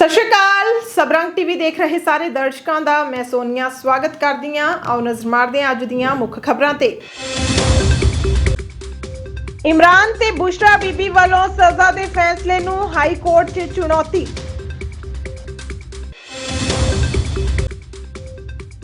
ਸਤਿ ਸ਼੍ਰੀ ਅਕਾਲ। ਸਬਰੰਗ ਟੀਵੀ ਦੇਖ ਰਹੇ ਸਾਰੇ ਦਰਸ਼ਕਾਂ ਦਾ ਮੈਂ ਸੋਨੀਆ ਸਵਾਗਤ ਕਰਦੀ ਹਾਂ। ਆਓ ਨਜ਼ਰ ਮਾਰਦੇ ਹਾਂ ਅੱਜ ਦੀਆਂ ਮੁੱਖ ਖਬਰਾਂ ਤੇ। ਇਮਰਾਨ ਤੇ ਬੁਸ਼ਰਾ ਬੀਬੀ ਵੱਲੋਂ ਸਜ਼ਾ ਦੇ ਫੈਸਲੇ ਨੂੰ ਹਾਈ ਕੋਰਟ 'ਚ ਚੁਣੌਤੀ।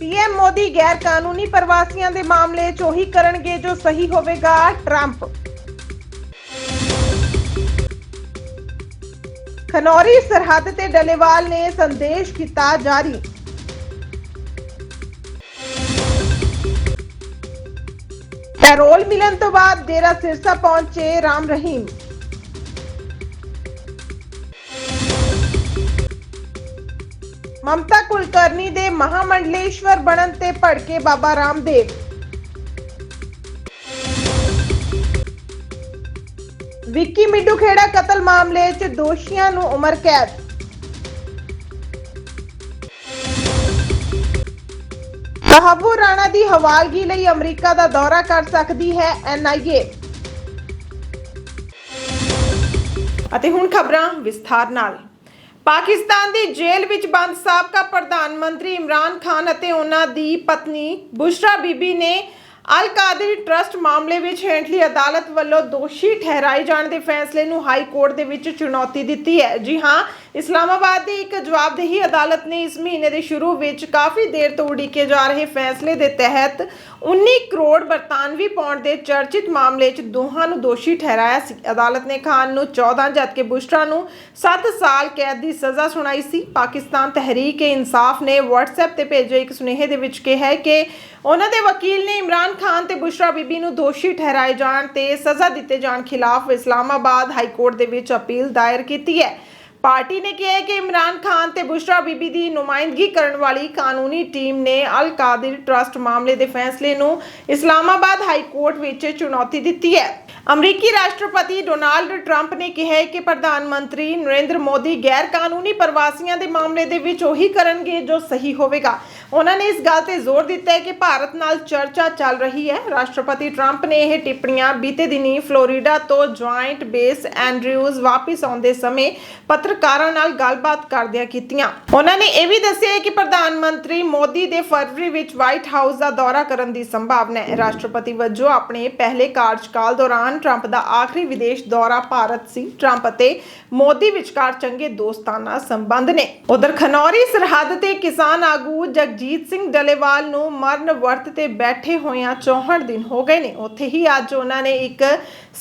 ਪੀਐਮ ਮੋਦੀ ਗੈਰ ਕਾਨੂੰਨੀ ਪ੍ਰਵਾਸੀਆਂ ਦੇ ਮਾਮਲੇ 'ਚ ਉਹੀ ਕਰਨਗੇ ਜੋ ਸਹੀ ਹੋਵੇਗਾ, ਟਰੰਪ। ਖਨੌਰੀ ਸਰਹੱਦ ਤੇ ਡਲੇਵਾਲ ਨੇ ਸੰਦੇਸ਼ ਕੀਤਾ ਜਾਰੀ ਪੈਰੋਲ ਮਿਲਣ ਤੋਂ ਬਾਅਦ ਡੇਰਾ ਸਿਰਸਾ ਪਹੁੰਚੇ ਰਾਮ ਰਹੀਮ ਮਮਤਾ ਕੁਲਕਰਨੀ ਦੇ ਮਹਾਮੰਡਲੇਸ਼ਵਰ ਬਣਨ ਤੇ ਭੜਕੇ ਬਾਬਾ ਰਾਮਦੇਵ ਵਿੱਕੀ ਮਿੱਡੂ ਖੇੜਾ ਕਤਲ ਮਾਮਲੇ 'ਚ ਦੋਸ਼ੀਆਂ ਨੂੰ ਉਮਰ ਕੈਦ। ਕਹਾਬੂ ਰਾਣਾ ਦੀ ਹਵਾਲਗੀ ਲਈ ਅਮਰੀਕਾ ਦਾ ਦੌਰਾ ਕਰ ਸਕਦੀ ਹੈ ਐਨਆਈਏ ਅਤੇ ਹੁਣ ਖਬਰਾਂ ਵਿਸਥਾਰ ਨਾਲ। ਪਾਕਿਸਤਾਨ ਦੀ ਜੇਲ੍ਹ ਵਿੱਚ ਬੰਦ ਸਾਬਕਾ ਪ੍ਰਧਾਨ ਮੰਤਰੀ ਇਮਰਾਨ ਖਾਨ ਅਤੇ ਉਹਨਾਂ ਦੀ ਪਤਨੀ ਬੁਸ਼ਰਾ ਬੀਬੀ ਨੇ ਅਲ ਕਾਦਰੀ ਟਰਸਟ ਮਾਮਲੇ ਵਿੱਚ ਹੇਠਲੀ ਅਦਾਲਤ ਵੱਲੋਂ ਦੋਸ਼ੀ ਠਹਿਰਾਏ ਜਾਣ ਦੇ ਫੈਸਲੇ ਨੂੰ ਹਾਈ ਕੋਰਟ ਦੇ ਵਿੱਚ ਚੁਣੌਤੀ ਦਿੱਤੀ ਹੈ। ਜੀ ਹਾਂ ਇਸਲਾਮਾਬਾਦ ਦੀ ਇੱਕ ਜਵਾਬਦੇਹੀ ਅਦਾਲਤ ਨੇ ਇਸ ਮਹੀਨੇ ਦੇ ਸ਼ੁਰੂ ਵਿੱਚ ਕਾਫੀ ਦੇਰ ਤੋਂ ਉਡੀਕੇ ਜਾ ਰਹੇ ਫੈਸਲੇ ਦੇ ਤਹਿਤ 19 ਕਰੋੜ ਬਰਤਾਨਵੀ ਪੌਂਡ ਦੇ ਚਰਚਿਤ ਮਾਮਲੇ 'ਚ ਦੋਹਾਂ ਨੂੰ ਦੋਸ਼ੀ ਠਹਿਰਾਇਆ ਸੀ। ਅਦਾਲਤ ਨੇ ਖਾਨ ਨੂੰ 14 ਜਦਕਿ ਬੁਸ਼ਰਾ ਨੂੰ 7 ਸਾਲ ਕੈਦ ਦੀ ਸਜ਼ਾ ਸੁਣਾਈ ਸੀ। ਪਾਕਿਸਤਾਨ ਤਹਿਰੀਕ-ਏ-ਇਨਸਾਫ ਨੇ WhatsApp ਤੇ ਭੇਜੇ ਇੱਕ ਸੁਨੇਹੇ ਦੇ ਵਿੱਚ ਕਿਹਾ ਕਿ ਉਹਨਾਂ ਦੇ ਵਕੀਲ ਨੇ ਇਮਰਾਨ ਖਾਨ ਤੇ ਬੁਸ਼ਰਾ ਬੀਬੀ ਨੂੰ ਦੋਸ਼ੀ ਠਹਿਰਾਏ ਜਾਣ ਤੇ ਸਜ਼ਾ ਦਿੱਤੇ ਜਾਣ ਖਿਲਾਫ ਇਸਲਾਮਾਬਾਦ ਹਾਈ ਕੋਰਟ ਦੇ ਵਿੱਚ ਅਪੀਲ ਦਾਇਰ ਕੀਤੀ ਹੈ। ਪਾਰਟੀ ਨੇ ਕਿਹਾ ਕਿ ਇਮਰਾਨ ਖਾਨ ਤੇ ਬੁਸ਼ਰਾ ਬੀਬੀ ਦੀ ਨੁਮਾਇੰਦਗੀ ਕਰਨ ਵਾਲੀ ਕਾਨੂੰਨੀ ਟੀਮ ਨੇ ਅਲ ਕਾਦਰ ਟਰਸਟ ਮਾਮਲੇ ਦੇ ਫੈਸਲੇ ਨੂੰ ਇਸਲਾਮਾਬਾਦ ਹਾਈ ਕੋਰਟ ਵਿੱਚ ਚੁਣੌਤੀ ਦਿੱਤੀ ਹੈ। ਅਮਰੀਕੀ ਰਾਸ਼ਟਰਪਤੀ ਡੋਨਾਲਡ ਟਰੰਪ ਨੇ ਕਿਹਾ ਕਿ ਪ੍ਰਧਾਨ ਮੰਤਰੀ ਨਰਿੰਦਰ ਮੋਦੀ ਗੈਰ ਕਾਨੂੰਨੀ ਪ੍ਰਵਾਸੀਆਂ ਦੇ ਮਾਮਲੇ ਦੇ ਵਿੱਚ ਉਹੀ ਕਰਨਗੇ ਜੋ ਸਹੀ ਹੋਵੇਗਾ। ਉਹਨਾਂ ਨੇ ਇਸ ਗੱਲ ਤੇ ਜ਼ੋਰ ਦਿੱਤਾ ਹੈ ਕਿ ਭਾਰਤ ਨਾਲ ਚਰਚਾ ਚੱਲ ਰਹੀ ਹੈ। ਰਾਸ਼ਟਰਪਤੀ ਟਰੰਪ ਨੇ ਇਹ ਟਿੱਪਣੀਆਂ ਬੀਤੇ ਦਿਨੀ ਫਲੋਰੀਡਾ ਤੋਂ ਜੁਆਇੰਟ ਬੇਸ ਐਂਡਰਿਊਜ਼ ਵਾਪਸ ਆਉਂਦੇ ਸਮੇਂ ਪੱਤਰਕਾਰਾਂ ਨਾਲ ਗੱਲਬਾਤ ਕਰਦਿਆਂ ਕੀਤੀਆਂ। ਉਹਨਾਂ ਨੇ ਇਹ ਵੀ ਦੱਸਿਆ ਕਿ ਪ੍ਰਧਾਨ ਮੰਤਰੀ ਮੋਦੀ ਦੇ ਫਰਵਰੀ ਵਿੱਚ ਵਾਈਟ ਹਾਊਸ ਦਾ ਦੌਰਾ ਕਰਨ ਦੀ ਸੰਭਾਵਨਾ ਹੈ। ਰਾਸ਼ਟਰਪਤੀ ਵਜੋਂ ਆਪਣੇ ਪਹਿਲੇ ਕਾਰਜਕਾਲ ਦੌਰਾਨ ਟਰੰਪ ਦਾ ਆਖਰੀ ਵਿਦੇਸ਼ ਦੌਰਾ ਭਾਰਤ ਸੀ। ਟਰੰਪ ਅਤੇ ਮੋਦੀ ਵਿਚਕਾਰ ਚੰਗੇ ਦੋਸਤਾਨਾ ਸੰਬੰਧ ਨੇ। ਉਧਰ ਖਨੌਰੀ ਸਰਹੱਦ ਤੇ ਕਿਸਾਨ ਆਗੂ ਜਗਜੀਤ ਸਿੰਘ ਡਲੇਵਾਲ ਨੂੰ ਮਰਨ ਵਰਤ ਤੇ ਬੈਠੇ ਹੋਇਆਂ 64 ਦਿਨ ਹੋ ਗਏ ਨੇ ਉੱਥੇ ਹੀ ਅੱਜ ਉਹਨਾਂ ਨੇ ਇੱਕ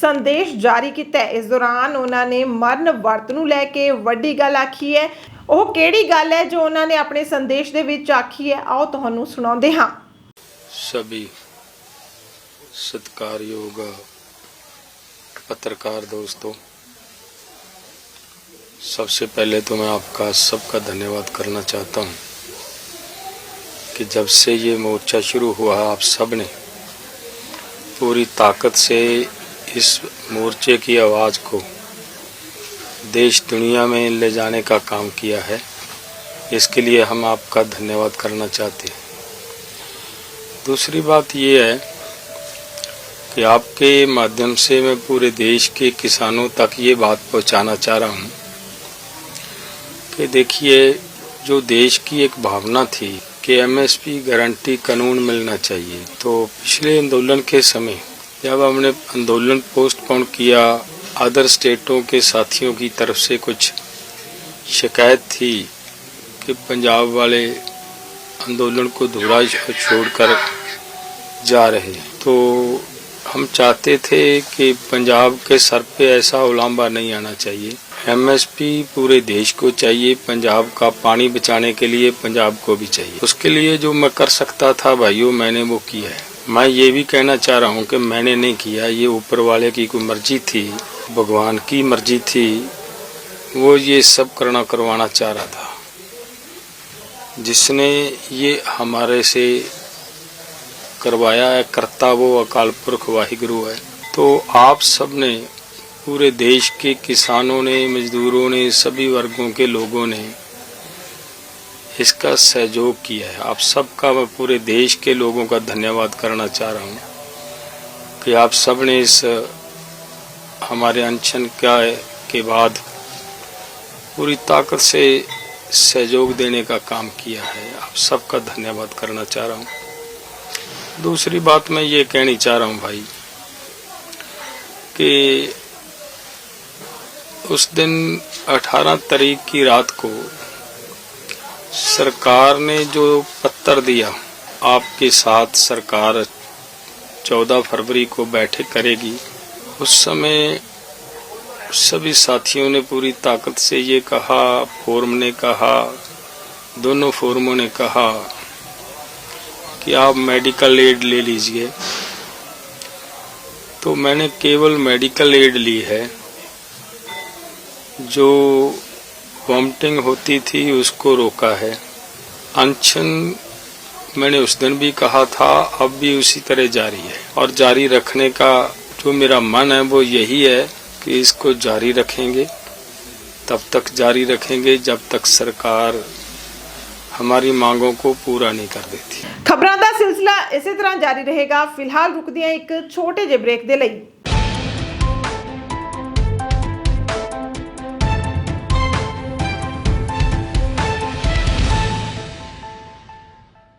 ਸੰਦੇਸ਼ ਜਾਰੀ ਕੀਤਾ ਹੈ ਇਸ ਦੌਰਾਨ ਉਹਨਾਂ ਨੇ ਮਰਨ ਵਰਤ ਨੂੰ ਲੈ ਕੇ ਵੱਡੀ ਗੱਲ ਆਖੀ ਹੈ ਉਹ ਕਿਹੜੀ ਗੱਲ ਹੈ ਜੋ ਉਹਨਾਂ ਨੇ ਆਪਣੇ ਸੰਦੇਸ਼ ਦੇ ਵਿੱਚ ਆਖੀ ਹੈ ਆਓ ਤੁਹਾਨੂੰ ਸੁਣਾਉਂਦੇ ਹਾਂ सभी सत्कारयोग पत्रकार दोस्तों सबसे पहले तो मैं आपका सबका धन्यवाद करना चाहता हूँ कि जब से ये मोर्चा शुरू हुआ आप सबने पूरी ताकत से इस मोर्चे की आवाज़ को देश दुनिया में ले जाने का काम किया है, इसके लिए हम आपका धन्यवाद करना चाहते हैं। दूसरी बात ये है कि आपके माध्यम से मैं पूरे देश के किसानों तक ये बात पहुंचाना चाह रहा हूँ कि देखिए, जो देश की एक भावना थी कि एमएसपी गारंटी कानून मिलना चाहिए। तो पिछले आंदोलन के समय, जब हमने आंदोलन पोस्टपोन किया अदर स्टेटों के साथियों की तरफ़ से कुछ शिकायत थी कि पंजाब वाले आंदोलन को धुरा छोड़कर जा रहे तो हम चाहते थे कि पंजाब के सर पे ऐसा उलाम्बा नहीं आना चाहिए। एमएसपी पूरे देश को चाहिए, पंजाब का पानी बचाने के लिए पंजाब को भी चाहिए। उसके लिए जो मैं कर सकता था भाइयों, मैंने वो किया है। मैं ये भी कहना चाह रहा हूँ कि मैंने नहीं किया। ये ऊपर वाले की कोई मर्ज़ी थी, भगवान की मर्ज़ी थी, वो ये सब करना करवाना चाह रहा था। जिसने ये हमारे से करवाया है, करता वो अकाल पुरख वाहिगुरु है। तो आप सबने पूरे देश के किसानों ने, मजदूरों ने, सभी वर्गों के लोगों ने इसका सहयोग किया है। आप सबका, मैं पूरे देश के लोगों का धन्यवाद करना चाह रहा हूँ कि आप सबने इस हमारे अनशन का, के बाद पूरी ताकत से सहयोग देने का काम किया है। आप सबका धन्यवाद करना चाह रहा हूँ। दूसरी बात मैं ये कहनी चाह रहा हूँ भाई कि उस दिन 18 तारीख की रात को सरकार ने जो पत्र दिया, आपके साथ सरकार 14 फरवरी को बैठक करेगी। उस समय सभी साथियों ने पूरी ताकत से ये कहा, फोरम ने कहा, दोनों फोरमों ने कहा कि आप मेडिकल एड ले लीजिए। तो मैंने केवल मेडिकल एड ली है। जो वॉमटिंग होती थी, उसको रोका है। अनशन मैंने उस दिन भी कहा था, अब भी उसी तरह जारी है। और जारी रखने का जो मेरा मन है, वो यही है कि इसको जारी रखेंगे। तब तक जारी रखेंगे, जब तक सरकार हमारी मांगों को पूरा नहीं कर देती। खबर का सिलसिला इसी तरह जारी रहेगा। फ़िलहाल रुक दिया एक छोटे जे ब्रेक दे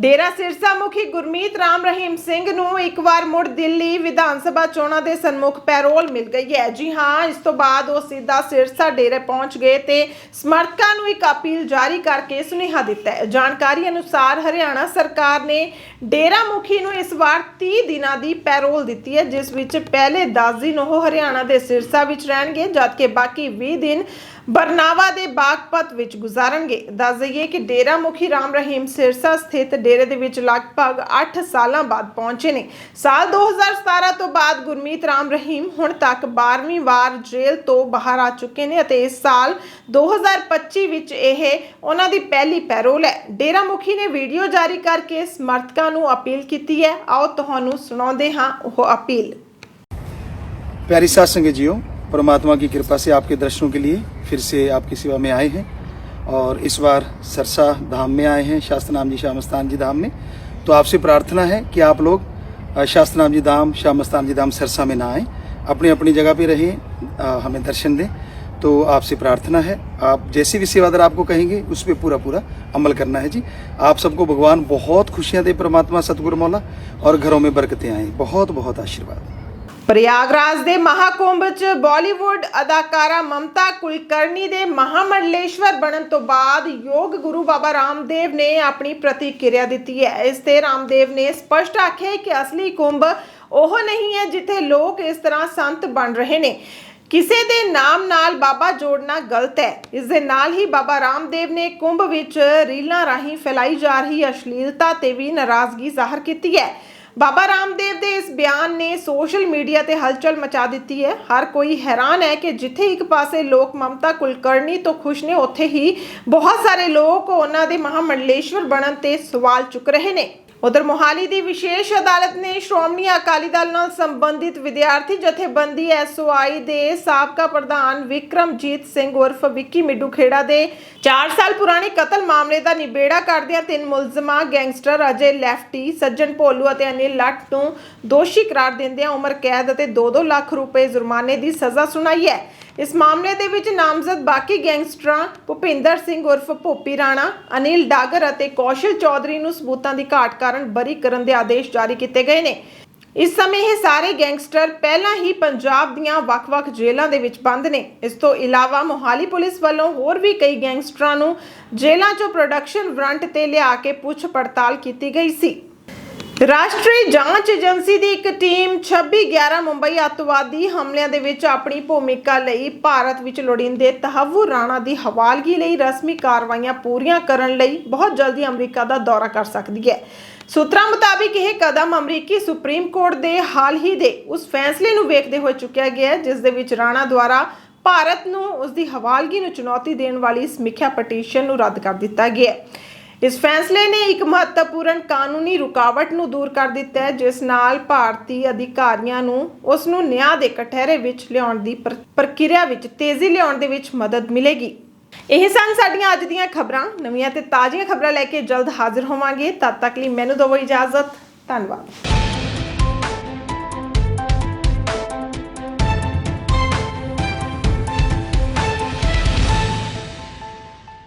ਡੇਰਾ ਸਿਰਸਾ ਮੁਖੀ ਗੁਰਮੀਤ ਰਾਮ ਰਹੀਮ ਸਿੰਘ ਨੂੰ ਇੱਕ ਵਾਰ ਮੁੜ ਦਿੱਲੀ ਵਿਧਾਨ ਸਭਾ ਚੋਣਾਂ ਦੇ ਸਨਮੁਖ ਪੈਰੋਲ ਮਿਲ ਗਈ ਹੈ। ਜੀ ਹਾਂ, ਇਸ ਤੋਂ ਬਾਅਦ ਉਹ ਸਿੱਧਾ ਸਿਰਸਾ ਡੇਰੇ ਪਹੁੰਚ ਗਏ ਤੇ ਸਮਰਥਕਾਂ ਨੂੰ ਇੱਕ ਅਪੀਲ ਜਾਰੀ ਕਰਕੇ ਸੁਨੇਹਾ ਦਿੱਤਾ ਹੈ। ਜਾਣਕਾਰੀ ਅਨੁਸਾਰ ਹਰਿਆਣਾ ਸਰਕਾਰ ਨੇ ਡੇਰਾ ਮੁਖੀ ਨੂੰ ਇਸ ਵਾਰ 30 ਦਿਨਾਂ ਦੀ ਪੈਰੋਲ ਦਿੱਤੀ ਹੈ, ਜਿਸ ਵਿੱਚ ਪਹਿਲੇ 10 ਦਿਨ ਉਹ ਹਰਿਆਣਾ ਦੇ ਸਿਰਸਾ ਵਿੱਚ ਰਹਿਣਗੇ, ਜਦਕਿ ਬਾਕੀ 20 ਦਿਨ ਬਰਨਾਵਾ ਦੇ ਬਾਗਪਤ ਵਿੱਚ ਗੁਜ਼ਾਰਨਗੇ। ਦੱਸ ਦਈਏ ਕਿ ਡੇਰਾ ਮੁਖੀ ਰਾਮ ਰਹੀਮ ਸਿਰਸਾ ਸਥਿਤ ਡੇਰੇ ਦੇ ਵਿੱਚ ਲਗਭਗ 8 ਸਾਲਾਂ ਬਾਅਦ ਪਹੁੰਚੇ ਨੇ। ਸਾਲ 2017 ਤੋਂ ਬਾਅਦ ਗੁਰਮੀਤ ਰਾਮ ਰਹੀਮ ਹੁਣ ਤੱਕ 12ਵੀਂ ਵਾਰ ਜੇਲ੍ਹ ਤੋਂ ਬਾਹਰ ਆ ਚੁੱਕੇ ਨੇ ਅਤੇ ਇਸ ਸਾਲ 2025 ਵਿੱਚ ਇਹ ਉਹਨਾਂ ਦੀ ਪਹਿਲੀ ਪੈਰੋਲ ਹੈ। ਡੇਰਾ ਮੁਖੀ ਨੇ ਵੀਡੀਓ ਜਾਰੀ ਕਰਕੇ ਸਮਰਥਕਾਂ ਨੂੰ ਅਪੀਲ ਕੀਤੀ ਹੈ। ਆਓ ਤੁਹਾਨੂੰ ਸੁਣਾਉਂਦੇ ਹਾਂ ਉਹ ਅਪੀਲ। ਪਿਆਰੀ ਸਾਧ ਸੰਗਤ ਜੀਓ परमात्मा की कृपा से आपके दर्शनों के लिए फिर से आपकी सेवा में आए हैं और इस बार सरसा धाम में आए हैं, शास्त्र नाम जी श्यामस्तान जी धाम में। तो आपसे प्रार्थना है कि आप लोग शास्त्र नाम जी धाम श्यामस्तान जी धाम सरसा में ना आए। अपनी अपनी जगह पे रहें हमें दर्शन दें। तो आपसे प्रार्थना है, आप जैसी भी सेवादार आपको कहेंगे, उस पर पूरा पूरा अमल करना है जी। आप सबको भगवान बहुत खुशियाँ दे परमात्मा, सतगुरु मौला, और घरों में बरकतें आएँ। बहुत बहुत आशीर्वाद। ਪ੍ਰਯਾਗਰਾਜ ਦੇ ਮਹਾਕੁੰਭ 'ਚ ਬਾਲੀਵੁੱਡ ਅਦਾਕਾਰਾ ਮਮਤਾ ਕੁਲਕਰਨੀ ਦੇ ਮਹਾਮੰਡਲੇਸ਼ਵਰ ਬਣਨ ਤੋਂ ਬਾਅਦ ਯੋਗ ਗੁਰੂ ਬਾਬਾ ਰਾਮਦੇਵ ਨੇ ਆਪਣੀ ਪ੍ਰਤੀਕਿਰਿਆ ਦਿੱਤੀ ਹੈ। ਇਸ ਤੇ ਰਾਮਦੇਵ ਨੇ ਸਪਸ਼ਟ ਆਖਿਆ ਕਿ ਅਸਲੀ ਕੁੰਭ ਉਹ ਨਹੀਂ ਹੈ ਜਿੱਥੇ ਲੋਕ ਇਸ ਤਰ੍ਹਾਂ ਸੰਤ ਬਣ ਰਹੇ ਨੇ। ਕਿਸੇ ਦੇ ਨਾਮ ਨਾਲ ਬਾਬਾ ਜੋੜਨਾ ਗਲਤ ਹੈ। ਇਸ ਦੇ ਨਾਲ ਹੀ ਬਾਬਾ ਰਾਮਦੇਵ ਨੇ ਕੁੰਭ ਵਿੱਚ ਰੀਲਾਂ ਰਾਹੀਂ ਫੈਲਾਈ ਜਾ ਰਹੀ ਅਸ਼ਲੀਲਤਾ ਤੇ ਵੀ ਨਾਰਾਜ਼ਗੀ ਜ਼ਾਹਰ ਕੀਤੀ ਹੈ। ਬਾਬਾ ਰਾਮਦੇਵ ਦੇ ਇਸ ਬਿਆਨ ਨੇ ਸੋਸ਼ਲ ਮੀਡੀਆ ਤੇ ਹਲਚਲ ਮਚਾ ਦਿੱਤੀ ਹੈ। ਹਰ ਕੋਈ ਹੈਰਾਨ ਹੈ ਕਿ ਜਿੱਥੇ ਇੱਕ ਪਾਸੇ ਲੋਕ ਮਮਤਾ ਕੁਲਕਰਨੀ ਤੋਂ ਖੁਸ਼ ਨੇ, ਉੱਥੇ ਹੀ ਬਹੁਤ ਸਾਰੇ ਲੋਕ ਉਹਨਾਂ ਦੇ ਮਹਾਮੰਡਲੇਸ਼ਵਰ ਬਣਨ ਤੇ ਸਵਾਲ ਚੁੱਕ ਰਹੇ ਨੇ। ਉਧਰ ਮੋਹਾਲੀ ਦੀ ਵਿਸ਼ੇਸ਼ ਅਦਾਲਤ ਨੇ ਸ਼੍ਰੋਮਣੀ ਅਕਾਲੀ ਦਲ ਨਾਲ ਸੰਬੰਧਿਤ ਵਿਦਿਆਰਥੀ ਜਥੇਬੰਦੀ ਐਸਓਆਈ ਦੇ ਸਾਬਕਾ ਪ੍ਰਧਾਨ ਵਿਕਰਮਜੀਤ ਸਿੰਘ ਉਰਫ ਵਿੱਕੀ ਮਿੱਡੂ ਖੇੜਾ ਦੇ 4 ਸਾਲ ਪੁਰਾਣੇ ਕਤਲ ਮਾਮਲੇ ਦਾ ਨਿਬੇੜਾ ਕਰਦਿਆਂ ਤਿੰਨ ਮੁਲਜ਼ਮਾਂ, ਗੈਂਗਸਟਰ ਅਜੇ ਲੈਫਟੀ, ਸੱਜਣ ਭੋਲੂ ਅਤੇ ਅਨਿਲ ਲੱਟ ਨੂੰ ਦੋਸ਼ੀ ਕਰਾਰ ਦਿੰਦਿਆਂ ਉਮਰ ਕੈਦ ਅਤੇ 2-2 ਲੱਖ ਰੁਪਏ ਜੁਰਮਾਨੇ ਦੀ ਸਜ਼ਾ ਸੁਣਾਈ ਹੈ। ਇਸ ਮਾਮਲੇ ਦੇ ਵਿੱਚ ਨਾਮਜ਼ਦ ਬਾਕੀ ਗੈਂਗਸਟਰਾਂ ਭੁਪਿੰਦਰ ਸਿੰਘ ਉਰਫ ਭੋਪੀ ਰਾਣਾ, ਅਨਿਲ ਡਾਗਰ ਅਤੇ ਕੌਸ਼ਲ ਚੌਧਰੀ ਨੂੰ ਸਬੂਤਾਂ ਦੀ ਘਾਟ ਕਾਰਨ ਬਰੀ ਕਰਨ ਦੇ ਆਦੇਸ਼ ਜਾਰੀ ਕੀਤੇ ਗਏ ਨੇ। ਇਸ ਸਮੇਂ ਇਹ ਸਾਰੇ ਗੈਂਗਸਟਰ ਪਹਿਲਾਂ ਹੀ ਪੰਜਾਬ ਦੀਆਂ ਵੱਖ-ਵੱਖ ਜੇਲ੍ਹਾਂ ਦੇ ਵਿੱਚ ਬੰਦ ਨੇ। ਇਸ ਤੋਂ ਇਲਾਵਾ ਮੋਹਾਲੀ ਪੁਲਿਸ ਵੱਲੋਂ ਹੋਰ ਵੀ ਕਈ ਗੈਂਗਸਟਰਾਂ ਨੂੰ ਜੇਲ੍ਹਾਂ 'ਚੋਂ ਪ੍ਰੋਡਕਸ਼ਨ ਵਾਰੰਟ ਤੇ ਲਿਆ ਕੇ ਪੁੱਛ ਪੜਤਾਲ ਕੀਤੀ ਗਈ ਸੀ। ਰਾਸ਼ਟਰੀ ਜਾਂਚ ਏਜੰਸੀ ਦੀ ਇੱਕ ਟੀਮ 26/11 ਮੁੰਬਈ ਅੱਤਵਾਦੀ ਹਮਲਿਆਂ ਦੇ ਵਿੱਚ ਆਪਣੀ ਭੂਮਿਕਾ ਲਈ ਭਾਰਤ ਵਿੱਚ ਲੋੜੀਂਦੇ ਤਹਵੁਰ ਰਾਣਾ ਦੀ ਹਵਾਲਗੀ ਲਈ ਰਸਮੀ ਕਾਰਵਾਈਆਂ ਪੂਰੀਆਂ ਕਰਨ ਲਈ ਬਹੁਤ ਜਲਦੀ ਅਮਰੀਕਾ ਦਾ ਦੌਰਾ ਕਰ ਸਕਦੀ ਹੈ। ਸੂਤਰਾਂ ਮੁਤਾਬਿਕ ਇਹ ਕਦਮ ਅਮਰੀਕੀ ਸੁਪਰੀਮ ਕੋਰਟ ਦੇ ਹਾਲ ਹੀ ਦੇ ਉਸ ਫੈਸਲੇ ਨੂੰ ਵੇਖਦੇ ਹੋਏ ਚੁੱਕਿਆ ਗਿਆ ਹੈ, ਜਿਸ ਦੇ ਵਿੱਚ ਰਾਣਾ ਦੁਆਰਾ ਭਾਰਤ ਨੂੰ ਉਸ ਦੀ ਹਵਾਲਗੀ ਨੂੰ ਚੁਣੌਤੀ ਦੇਣ ਵਾਲੀ ਸਮੀਖਿਆ ਪਟੀਸ਼ਨ ਨੂੰ ਰੱਦ ਕਰ ਦਿੱਤਾ ਗਿਆ ਹੈ। ਇਸ ਫੈਸਲੇ ਨੇ ਇੱਕ ਮਹੱਤਵਪੂਰਨ ਕਾਨੂੰਨੀ ਰੁਕਾਵਟ ਨੂੰ ਦੂਰ ਕਰ ਦਿੱਤਾ ਹੈ, ਜਿਸ ਨਾਲ ਭਾਰਤੀ ਅਧਿਕਾਰੀਆਂ ਨੂੰ ਉਸ ਨੂੰ ਨਿਆਂ ਦੇ ਕਟਹਿਰੇ ਵਿੱਚ ਲਿਆਉਣ ਦੀ ਪ੍ਰ- ਪ੍ਰਕਿਰਿਆ ਵਿੱਚ ਤੇਜ਼ੀ ਲਿਆਉਣ ਦੇ ਵਿੱਚ ਮਦਦ ਮਿਲੇਗੀ। ਇਹ ਸਨ ਸਾਡੀਆਂ ਅੱਜ ਦੀਆਂ ਖਬਰਾਂ। ਨਵੀਆਂ ਤੇ ਤਾਜ਼ੀਆਂ ਖਬਰਾਂ ਲੈ ਕੇ ਜਲਦ ਹਾਜ਼ਰ ਹੋਵਾਂਗੇ। ਤਦ ਤੱਕ ਲਈ ਮੈਨੂੰ ਦਿਓ ਇਜਾਜ਼ਤ। ਧੰਨਵਾਦ।